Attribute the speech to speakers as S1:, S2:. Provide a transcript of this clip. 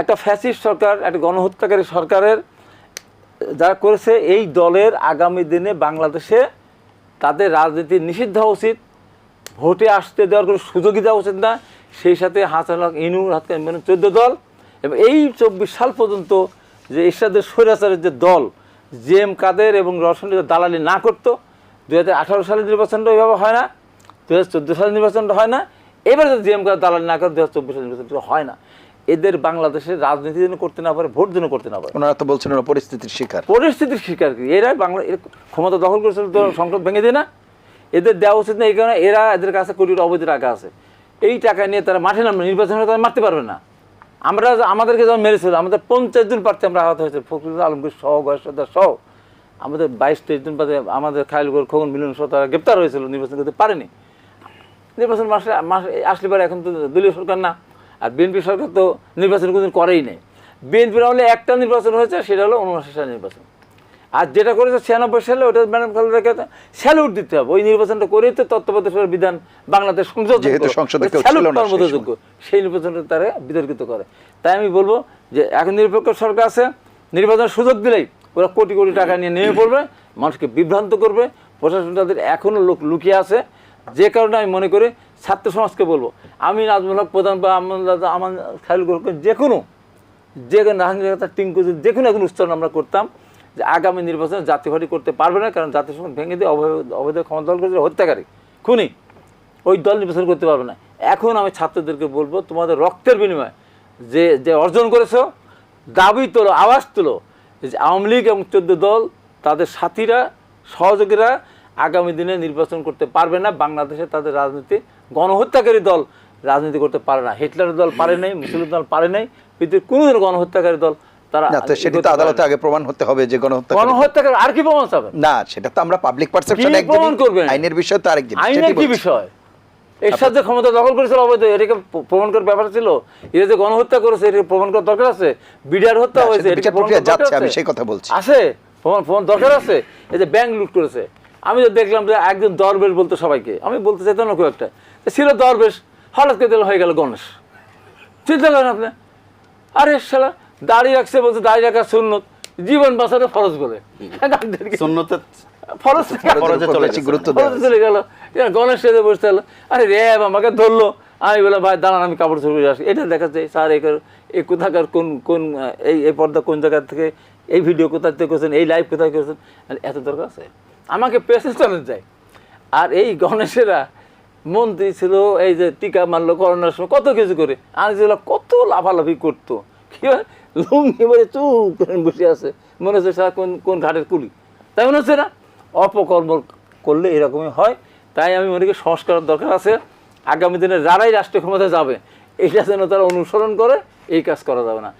S1: একটা ফ্যাসিস্ট সরকার, একটা গণহত্যাকারী সরকারের, যারা করেছে এই দলের আগামী দিনে বাংলাদেশে তাদের রাজনীতি নিষিদ্ধ হওয়া উচিত, ভোটে আসতে দেওয়ার কোনো সুযোগই দেওয়া উচিত না। সেই সাথে হাসান হক ইনু হাতকে মানে চোদ্দ দল। এবং এই চব্বিশ সাল পর্যন্ত যে এরশাদের স্বৈরাচারের যে দল জি এম কাদের এবং রসন দালালি না করতো দু হাজার আঠারো সালের নির্বাচনটা ওইভাবে হয় না দু হাজার চোদ্দ সালের নির্বাচনটা হয় না। এবার যদি জি এম কাদের দালালি না করে দু হাজার চব্বিশ সালের নির্বাচনটা হয় না। এদের বাংলাদেশের রাজনীতি যেন করতে না পারে ভোট যেন করতে না পারে।
S2: ওনারা তো বলছেন ওরা পরিস্থিতির শিকার।
S1: পরিস্থিতির শিকার কি? এরা বাংলা ক্ষমতা দখল করেছিল তো সংসদ ভেঙে দেয় না। এদের দেওয়া উচিত না এই কারণে এরা এদের কাছে কোটি অবৈধ টাকা আছে। এই টাকা নিয়ে তারা মাঠে নামবে নির্বাচন তারা মারতে পারবে না। আমরা আমাদেরকে যখন মেরেছিল আমাদের পঞ্চাশ জন প্রার্থী আমরা আহত হয়েছে ফখরুল আলমগীর সহ গয়েশ্বরদার সহ। আমাদের বাইশ তেইশ জন প্রার্থী আমাদের খাইলগড় খোকন মিলন সহ তারা গ্রেপ্তার হয়েছিল নির্বাচন করতে পারেনি। নির্বাচন মাসে মাস আসলে পরে এখন তো দলীয় সরকার না। আর বিএনপি সরকার তো নির্বাচন কোনোদিন করেই নেই। বিএনপির আমলে একটা নির্বাচন হয়েছে সেটা হলো উনআশি সালের নির্বাচন। আর যেটা করেছে ছিয়ানব্বই সালে ওটা ম্যাডাম খালেদাকে স্যালুট দিতে হবে। ওই নির্বাচনটা করেই তো তত্ত্বাবধায়ক বিধান বাংলাদেশ সংসদ
S2: যেহেতু সংসদে কেউ ছিল না সেই সময়।
S1: যোগ্য সেই নির্বাচনটা তারা বিতর্কিত করে। তাই আমি বলব যে এখন নিরপেক্ষ সরকার আছে নির্বাচনের সুযোগ দিলেই ওরা কোটি কোটি টাকা নিয়ে নেমে পড়বে মানুষকে বিভ্রান্ত করবে। প্রশাসন তাদের এখনও লোক লুকিয়ে আছে। যে কারণে আমি মনে করি ছাত্র সমাজকে বলব। আমি নাজমুল হক প্রধান বা আমার খাইল যে কোনো, যে রাজনীতি টিঙ্কু যে কোনো এখন উচ্চারণ আমরা করতাম, যে আগামী নির্বাচনে জাতীয় পার্টি করতে পারবে না, কারণ জাতীয় সমাজ ভেঙে দিয়ে অবৈধ ক্ষমতা দল করেছে হত্যাকারী। খুনি। ওই দল নির্বাচন করতে পারবে না। এখন আমি ছাত্রদেরকে বলব, তোমাদের রক্তের বিনিময়ে যে যে অর্জন করেছ, দাবি তোলো, আওয়াজ তোলো যে আওয়ামী লীগ এবং চোদ্দ দল, তাদের সাথীরা, সহযোগীরা আগামী দিনে নির্বাচন করতে পারবে না। বাংলাদেশে তাদের রাজনীতি গণহত্যাকারী দল রাজনীতি করতে পারে না। হিটলারের দল পারে নাই মুসলিম দল পারে নাই। পৃথিবীর কোনো দিন গণহত্যাকারী দল তারা
S2: না তো আদালতে আগে প্রমাণ হতে হবে যে গণহত্যা
S1: গণহত্যাকারী আর কি প্রমাণ পাবে
S2: না সেটা তো আমরা পাবলিক পারসেপশন
S1: প্রমাণ করবেন?
S2: আইনের বিষয় তো আরেক জিনিস
S1: আইনের কি বিষয়? এর সাথে ক্ষমতা দখল করেছিল অবৈধ এটাকে প্রমাণ করার ব্যাপার ছিল। এরা যে গণহত্যা করেছে এটাকে প্রমাণ করার দরকার আছে? বিডিআর হত্যা হয়েছে
S2: প্রক্রিয়া যাচ্ছে, আমি সেই কথা বলছি।
S1: আছে? প্রমাণ প্রমাণ দরকার আছে? এই যে ব্যাংক লুট করেছে আমি তো দেখলাম যে একজন দরবেশ বলতো সবাইকে। আমি বলতে চাইতাম না খুব একটা। ছিল দরবেশ হঠাৎ করে হয়ে গেল গণেশ। চিন্তা করেন আপনি। আরে শালা দাড়ি রাখছে বলছে দাড়ি রাখা সুন্নত। জীবন বাঁচাতে ফরজ বলে। ফরজ
S3: চলে
S2: গুরুত্ব
S1: চলে গেল। গণেশ সেজে বসতে হলো আরে র্যাব আমাকে ধরলো। আমি বললাম ভাই দাঁড়ান আমি কাপড় চোপড় আসি। এটা দেখাচ্ছে স্যার এখানে এই কোথাকার কোন কোন এই এই পর্দা কোন জায়গা থেকে এই ভিডিও কোথা থেকে করেছেন এই লাইভ কোথায় করেছেন? এত দরকার আছে? আমাকে চ্যালেঞ্জ যায় আর এই গণেশেরা মন্ত্রী ছিল, এই যে টিকা মারলো করোনার সময় কত কিছু করে। আমি যেগুলো কত লাফালাফি করতো। কি লুঙ্গি বলে চুপ বসে আছে। মনে হচ্ছে সারা কোন কোন ঘাটের কুলি। তাই মনে হচ্ছে না? অপকর্ম করলে এরকমই হয়। তাই আমি মনে করি সংস্কারের দরকার আছে। আগামী দিনে যারাই রাষ্ট্রীয় ক্ষমতায় যাবে, এটা যেন তারা অনুসরণ করে, এই কাজ করা যাবে না।